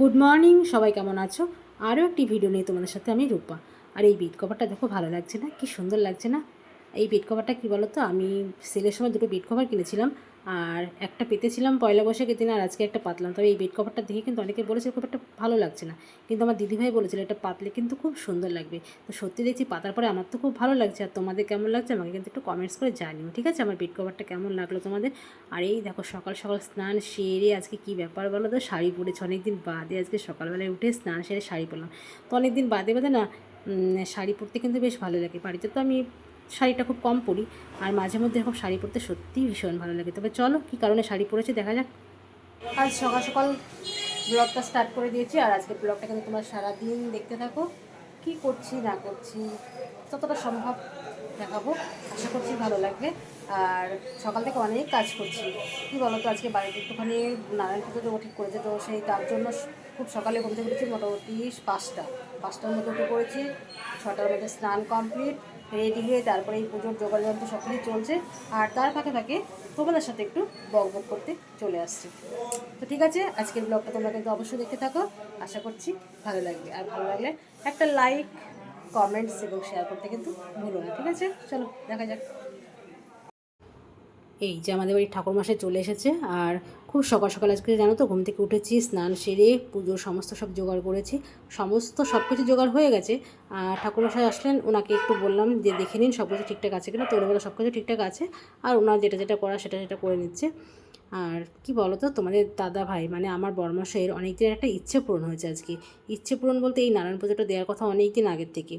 Good morning সবাই কেমন আছো? আরও একটি ভিডিও নিয়ে তোমাদের সাথে আমি রূপা। আর এই বেড কভারটা দেখো, ভালো লাগছে না? কি সুন্দর লাগছে না? এই বেড কভারটা কী বলো তো আমি সেলের সময় দুটো বেড কভার কিনেছিলাম। আর একটা পেতেছিলাম পয়লা বৈশাখের দিন আর আজকে একটা পাতলাম। তবে এই বেড কভারটা দেখে কিন্তু অনেকে বলেছে খুব একটা ভালো লাগছে না। কিন্তু আমার দিদিভাই বলেছিল, এটা পাতলে কিন্তু খুব সুন্দর লাগবে। তো সত্যি দেখছি পাতার পরে আমার তো খুব ভালো লাগছে। আর তোমাদের কেমন লাগছে আমাকে কিন্তু একটু কমেন্টস করে জানিও, ঠিক আছে? আমার বেড কভারটা কেমন লাগল তোমাদের? আর এই দেখো সকাল সকাল স্নান সেরে আজকে কি ব্যাপার বলো তো? শাড়ি পরেছে, অনেকদিন বাদে আজকে সকালবেলায় উঠে স্নান সেরে শাড়ি পরলাম। তো অনেকদিন বাদে বাদে না শাড়ি পরতে কিন্তু বেশ ভালো লাগে। বাড়িতে তো আমি শাড়িটা খুব কম পরি, আর মাঝে মধ্যে এরকম শাড়ি পরতে সত্যিই ভীষণ ভালো লাগে। তবে চলো, কী কারণে শাড়ি পরেছে দেখা যাক। আজ সকাল সকাল ব্লগটা স্টার্ট করে দিয়েছি, আর আজকে ব্লগটা কিন্তু তোমার সারাদিন দেখতে থাকো। কি করছি, না করছি, ততটা সম্ভব দেখাবো। আশা করছি ভালো লাগবে। আর সকাল থেকে অনেক কাজ করছি। কি বলো তো আজকে বাড়িতে একটুখানি নারায়ণ পুজো দেবো ঠিক করেছে, তো সেই তার জন্য খুব সকালে ঘুম থেকে উঠেছি মোটামুটি পাঁচটা। পাঁচটার মধ্যে উঠে পড়েছি, ছটার মধ্যে স্নান কমপ্লিট রেডি হয়ে তারপরে এই পুজোর যন্ত্র সব কিছু চলছে। আর তার ফাঁকে ফাঁকে তোমাদের সাথে একটু বক বক করতে চলে আসছে। তো ঠিক আছে, আজকের ব্লগটা তোমরা কিন্তু অবশ্যই দেখতে থাকো। আশা করছি ভালো লাগবে। আর ভালো লাগলে একটা লাইক কমেন্টস এবং শেয়ার করতে কিন্তু ভুলো না, ঠিক আছে? চলো, দেখা যাক। এই যে আমাদের বাড়ির ঠাকুরমশাই চলে এসেছে, আর খুব সকাল সকাল আজকে জানো তো, ঘুম থেকে উঠেছি, স্নান সেরে পুজোর সমস্ত সব জোগাড় করেছি, সমস্ত সব কিছু জোগাড় হয়ে গেছে, আর ঠাকুর ঠাকুরমশাই আসলেন, ওনাকে একটু বললাম যে দেখে নিন সব কিছু ঠিকঠাক আছে কিনা, তো বলে সব কিছু ঠিকঠাক আছে, আর ওনার যেটা যেটা করা সেটা সেটা করে নিচ্ছে। আর কি বলো তো তোমাদের দাদা ভাই মানে আমার বর্মশাইয়ের অনেক দিনের একটা ইচ্ছে পূরণ হয়েছে আজকে। ইচ্ছে পূরণ বলতে এই নারায়ণ পুজোটা দেওয়ার কথা অনেক দিন আগের থেকে।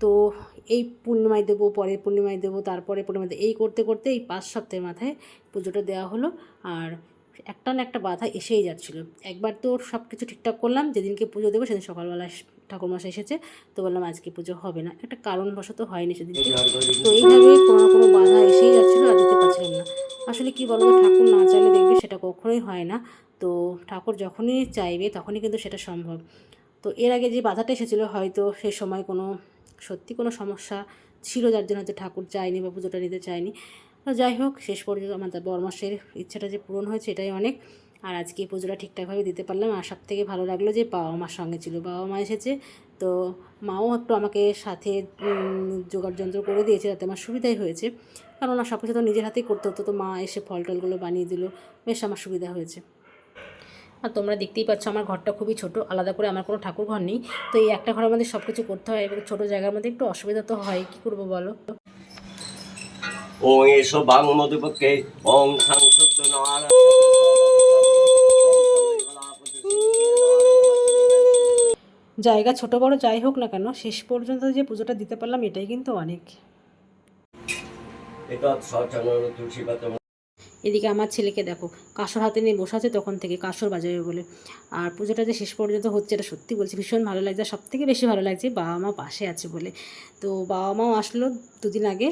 তো এই পূর্ণিমায় দেবো, পরের পূর্ণিমায় দেবো, তারপরে পূর্ণিমায় দেবো, এই করতে করতে এই পাঁচ সপ্তাহের মাথায় পুজোটা দেওয়া হলো। আর একটা না একটা বাধা এসেই যাচ্ছিল। একবার তো সব কিছু ঠিকঠাক করলাম, যেদিনকে পুজো দেবো সেদিন সকালবেলা ঠাকুরমশাই এসেছে তো বললাম আজকে পুজো হবে না। একটা কারণবশত হয়নি সেদিনকে তো এইভাবে কোনো না কোনো বাধা এসেই যাচ্ছিল আর দিতে পারছিলাম না। আসলে কি বলব ঠাকুর না চাইলে দেখবে সেটা কখনোই হয় না। তো ঠাকুর যখনই চাইবে তখনই কিন্তু সেটা সম্ভব। তো এর আগে যে বাধাটা এসেছিল হয়তো সে সময় কোনো সত্যি কোনো সমস্যা ছিল যার জন্য হয়তো ঠাকুর চায়নি বা পুজোটা নিতে চায়নি। তো যাই হোক শেষ পর্যন্ত আমার বর্মাসের ইচ্ছাটা যে পূরণ হয়েছে এটাই অনেক। আর আজকে এই পুজোটা ঠিকঠাকভাবে দিতে পারলাম। আর সব থেকে ভালো লাগল যে বাবা মার সঙ্গে ছিল। বাবা মা এসেছে, তো মাও একটু আমাকে সাথে জোগাড় যন্ত্র করে দিয়েছে যাতে আমার সুবিধাই হয়েছে। কারণ ওনার সব কিছু তো নিজের হাতেই করতে হতো, তো মা এসে ফল টলগুলো বানিয়ে দিল। বেশ আমার সুবিধা হয়েছে। আর তোমরা দেখতেই পাচ্ছ আমার ঘরটা খুবই ছোট, আলাদা করে আমার কোনো ঠাকুর ঘর নেই। তো এই একটা ঘরের মধ্যে সব কিছু করতে হয় এবং ছোটো জায়গার মধ্যে একটু অসুবিধা তো হয়, কী করব বলো? ওং এসো বাং মধুপক্ষে ওং জায়গা ছোট বড় যাই হোক না কেন শেষ পর্যন্ত যে পুজোটা দিতে পারলাম এটাই কিন্তু অনেক। এটা সচনন তুলসী পাতা। এদিকে আমার ছেলেকে দেখো কাসর হাতে নিয়ে বসে আছে তখন থেকে কাসর বাজাবে বলে। আর পুজোটা যে শেষ পর্যন্ত হচ্ছে এটা সত্যি বলছি ভীষণ ভালো লাগছে সব থেকে বেশি ভালো লাগছে বাবা মা পাশে আছে বলে। তো বাবা মাও আসলো দুদিন আগে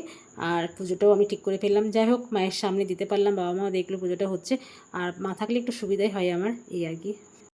আর পুজোটাও আমি ঠিক করে ফেললাম। যাই হোক মায়ের সামনে দিতে পারলাম বাবা মাও দেখল পুজোটা হচ্ছে আর মা থাকলে একটু সুবিধাই হয় আমার এই আর কি।